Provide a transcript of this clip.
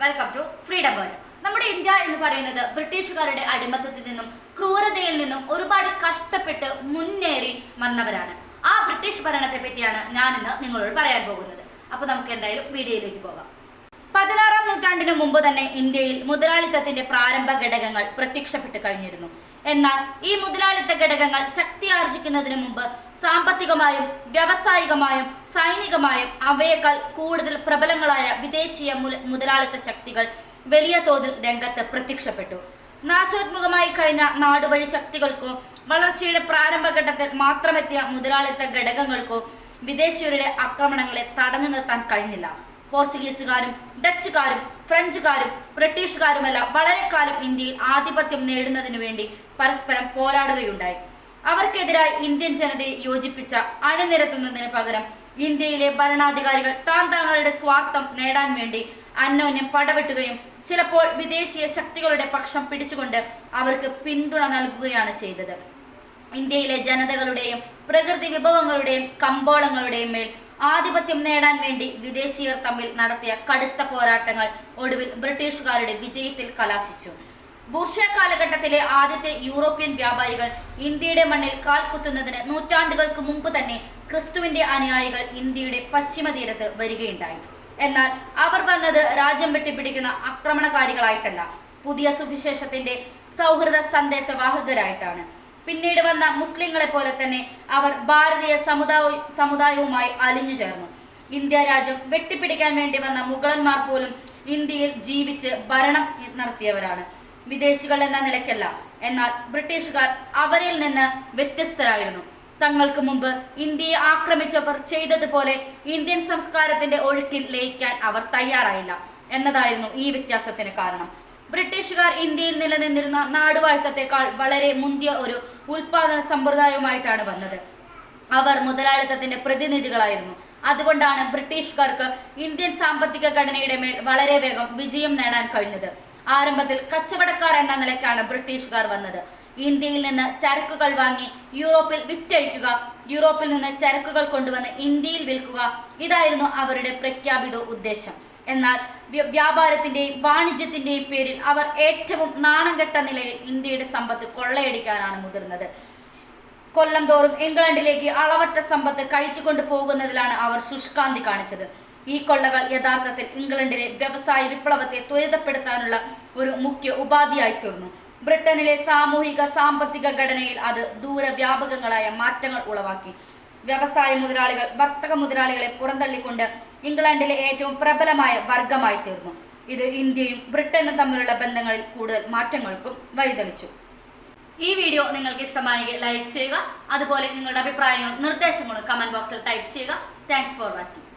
Welcome to freedom world നമ്മുടെ India എന്ന് പറയുന്നത് ബ്രിട്ടീഷുകാരുടെ അടിമത്തത്തിൽ നിന്നും ക്രൂരതയിൽ നിന്നും ഒരുപാട് കഷ്ടപ്പെട്ട് മുന്നേറി വന്നവരാണ്. ആ ബ്രിട്ടീഷ് ഭരണത്തെ പറ്റിയാണ് ഞാൻ ഇന്ന് നിങ്ങളോട് പറയാൻ പോകുന്നത്. അപ്പൊ നമുക്ക് എന്തായാലും വീഡിയോയിലേക്ക് പോകാം. പതിനാറാം നൂറ്റാണ്ടിന് മുമ്പ് തന്നെ ഇന്ത്യയിൽ മുതലാളിത്തത്തിന്റെ പ്രാരംഭ ഘടകങ്ങൾ പ്രത്യക്ഷപ്പെട്ട് കഴിഞ്ഞിരുന്നു. എന്നാൽ ഈ മുതലാളിത്ത ഘടകങ്ങൾ ശക്തി ആർജിക്കുന്നതിന് മുമ്പ് സാമ്പത്തികമായും വ്യാവസായികമായും സൈനികമായും അവയേക്കാൾ കൂടുതൽ പ്രബലങ്ങളായ വിദേശീയ മുതലാളിത്ത ശക്തികൾ വലിയ തോതിൽ രംഗത്ത് പ്രത്യക്ഷപ്പെട്ടു. നാശോത്മുഖമായി കഴിഞ്ഞ നാടുവഴി ശക്തികൾക്കോ വളർച്ചയുടെ പ്രാരംഭഘട്ടത്തിൽ മാത്രമെത്തിയ മുതലാളിത്ത ഘടകങ്ങൾക്കോ വിദേശീയരുടെ ആക്രമണങ്ങളെ തടഞ്ഞു നിർത്താൻ കഴിഞ്ഞില്ല. പോർച്ചുഗീസുകാരും ഡച്ചുകാരും ഫ്രഞ്ചുകാരും ബ്രിട്ടീഷുകാരുമെല്ലാം കാലം ഇന്ത്യയിൽ ആധിപത്യം നേടുന്നതിനു വേണ്ടി പരസ്പരം പോരാടുകയുണ്ടായി. അവർക്കെതിരായി ഇന്ത്യൻ ജനതയെ യോജിപ്പിച്ച അണിനിരത്തുന്നതിന് പകരം ഇന്ത്യയിലെ ഭരണാധികാരികൾ താൻ താങ്കളുടെ സ്വാർത്ഥം നേടാൻ വേണ്ടി അന്യോന്യം പടവെട്ടുകയും ചിലപ്പോൾ വിദേശീയ ശക്തികളുടെ പക്ഷം പിടിച്ചുകൊണ്ട് അവർക്ക് പിന്തുണ നൽകുകയാണ് ചെയ്തത്. ഇന്ത്യയിലെ ജനതകളുടെയും പ്രകൃതി വിഭവങ്ങളുടെയും കമ്പോളങ്ങളുടെയും മേൽ ആധിപത്യം നേടാൻ വേണ്ടി വിദേശീയർ തമ്മിൽ നടത്തിയ കടുത്ത പോരാട്ടങ്ങൾ ഒടുവിൽ ബ്രിട്ടീഷുകാരുടെ വിജയത്തിൽ കലാശിച്ചു. ബുർഷ കാലഘട്ടത്തിലെ ആദ്യത്തെ യൂറോപ്യൻ വ്യാപാരികൾ ഇന്ത്യയുടെ മണ്ണിൽ കാൽ കുത്തുന്നതിന് നൂറ്റാണ്ടുകൾക്ക് മുമ്പ് തന്നെ ക്രിസ്തുവിന്റെ അനുയായികൾ ഇന്ത്യയുടെ പശ്ചിമ തീരത്ത് വരികയുണ്ടായി. എന്നാൽ അവർ വന്നത് രാജ്യം വെട്ടിപ്പിടിക്കുന്ന ആക്രമണകാരികളായിട്ടല്ല പുതിയ സുവിശേഷത്തിന്റെ സൗഹൃദ സന്ദേശവാഹകരായിട്ടാണ്. പിന്നീട് വന്ന മുസ്ലിങ്ങളെ പോലെ തന്നെ അവർ ഭാരതീയ സമുദായ സമുദായവുമായി അലിഞ്ഞു ചേർന്നു. ഇന്ത്യ രാജ്യം വെട്ടിപ്പിടിക്കാൻ വേണ്ടി വന്ന മുഗളന്മാർ പോലും ഇന്ത്യയിൽ ജീവിച്ച് ഭരണം നടത്തിയവരാണ്. വിദേശികൾ എന്ന നിലയ്ക്കല്ല. എന്നാൽ ബ്രിട്ടീഷുകാർ അവരിൽ നിന്ന് വ്യത്യസ്തരായിരുന്നു. തങ്ങൾക്ക് മുമ്പ് ഇന്ത്യയെ ആക്രമിച്ചവർ ചെയ്തതുപോലെ ഇന്ത്യൻ സംസ്കാരത്തിന്റെ ഒഴുക്കിൽ ലയിക്കാൻ അവർ തയ്യാറായില്ല. എന്നതായിരുന്നു ഈ വ്യത്യാസത്തിന് കാരണം. ബ്രിട്ടീഷുകാർ ഇന്ത്യയിൽ നിലനിന്നിരുന്ന നാടുവാഴ്ത്തത്തെക്കാൾ വളരെ മുന്തിയ ഒരു ഉൽപാദന സമ്പ്രദായവുമായിട്ടാണ് വന്നത്. അവർ മുതലാളിത്തത്തിന്റെ പ്രതിനിധികളായിരുന്നു. അതുകൊണ്ടാണ് ബ്രിട്ടീഷുകാർക്ക് ഇന്ത്യൻ സാമ്പത്തിക ഘടനയുടെ മേൽ വളരെ വേഗം വിജയം നേടാൻ കഴിഞ്ഞത്. ആരംഭത്തിൽ കച്ചവടക്കാർ എന്ന നിലയ്ക്കാണ് ബ്രിട്ടീഷുകാർ വന്നത്. ഇന്ത്യയിൽ നിന്ന് ചരക്കുകൾ വാങ്ങി യൂറോപ്പിൽ വിറ്റഴിക്കുക യൂറോപ്പിൽ നിന്ന് ചരക്കുകൾ കൊണ്ടുവന്ന് ഇന്ത്യയിൽ വിൽക്കുക ഇതായിരുന്നു അവരുടെ പ്രഖ്യാപിത ഉദ്ദേശം. എന്നാൽ വ്യ- വ്യാപാരത്തിന്റെയും വാണിജ്യത്തിന്റെയും പേരിൽ അവർ ഏറ്റവും നാണം കെട്ട നിലയിൽ ഇന്ത്യയുടെ സമ്പത്ത് കൊള്ളയടിക്കാനാണ് മുതിർന്നത്. കൊല്ലം തോറും ഇംഗ്ലണ്ടിലേക്ക് അളവറ്റ സമ്പത്ത് കയറ്റിക്കൊണ്ടു പോകുന്നതിലാണ് അവർ ശുഷ്കാന്തി കാണിച്ചത്. ഈ കൊള്ളകൾ യഥാർത്ഥത്തിൽ ഇംഗ്ലണ്ടിലെ വ്യവസായ വിപ്ലവത്തെ ത്വരിതപ്പെടുത്താനുള്ള ഒരു മുഖ്യ ഉപാധിയായി തീർന്നു. ബ്രിട്ടനിലെ സാമൂഹിക സാമ്പത്തിക ഘടനയിൽ അത് ദൂരവ്യാപകങ്ങളായ മാറ്റങ്ങൾ ഉളവാക്കി. വ്യവസായ മുതലാളികൾ വർത്തക മുതലാളികളെ പുറന്തള്ളിക്കൊണ്ട് ഇംഗ്ലണ്ടിലെ ഏറ്റവും പ്രബലമായ വർഗമായി തീർന്നു. ഇത് ഇന്ത്യയും ബ്രിട്ടനും തമ്മിലുള്ള ബന്ധങ്ങളിൽ കൂടുതൽ മാറ്റങ്ങൾക്കും വഴിതെളിച്ചു. ഈ വീഡിയോ നിങ്ങൾക്ക് ഇഷ്ടമായെങ്കിൽ ലൈക്ക് ചെയ്യുക അതുപോലെ നിങ്ങളുടെ അഭിപ്രായങ്ങളും നിർദ്ദേശങ്ങളും കമന്റ് ബോക്സിൽ ടൈപ്പ് ചെയ്യുക. Thanks for watching